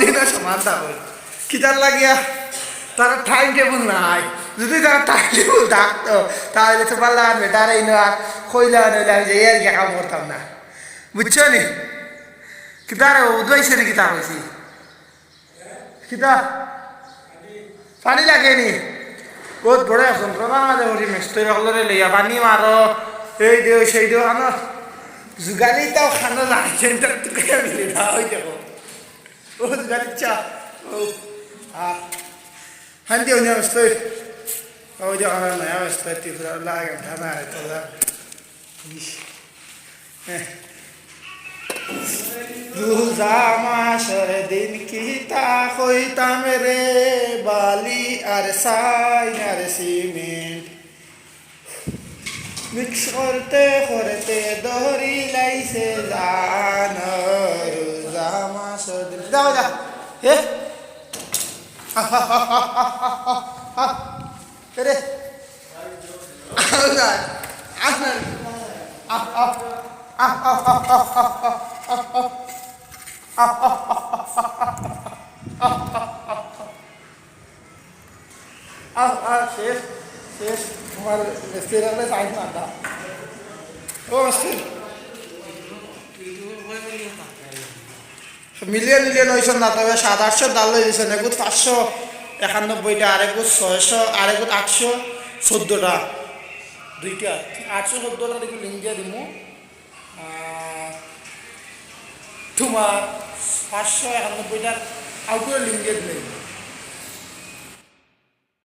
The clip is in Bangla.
দিনও সমান থাকবে কিতার লাগিয়া তারা টাইম টেবিল নাই। যদি তারা টাইম টেবিল থাকতো, তাহলে তো পারলাম বেটারাই না কইলা নইলাম যে এর কাম করতাম না। বুঝছ নি? কিতার উদ্বাইছে নি কিতা হয়েছি কিতা? পানি লাগেনি বহুত বড় এখন প্রধান মাঝে উঠি মিস্ত্রি হলরে লইয়া পানি মারো এই দিও সেই দিও আনো। জুগালি তাও খানো লাগছেন তার তুকে মিলে না Garitsa. Ah. Handi on jag står. Och jag har när jag står till för att lägga den här på där. রোজা মাসের দিন কি তা হইতাম রে বালি আর সাইন আর সিমেন্ট মিক্স করতে দাও যা হে রে শেষ শেষ। তোমার মিস্ত্রি সাইন মারটা ও মিস্ত্রি মিলিয়ন মিলিয়ে হয়েছেন না তবে সাত আটশো ডাল লই দিয়েছেন এগুত পাঁচশো একানব্বইটা আরেকুত ছয়শো আরেকুত আটশো চোদ্দোটা দুইটা আটশো চোদ্দোটা দেখি লিঙ্ক দিয়ে দিমু। তোমার পাঁচশো একানব্বইটার আউটডোর লিঙ্ক দিয়ে দিলে।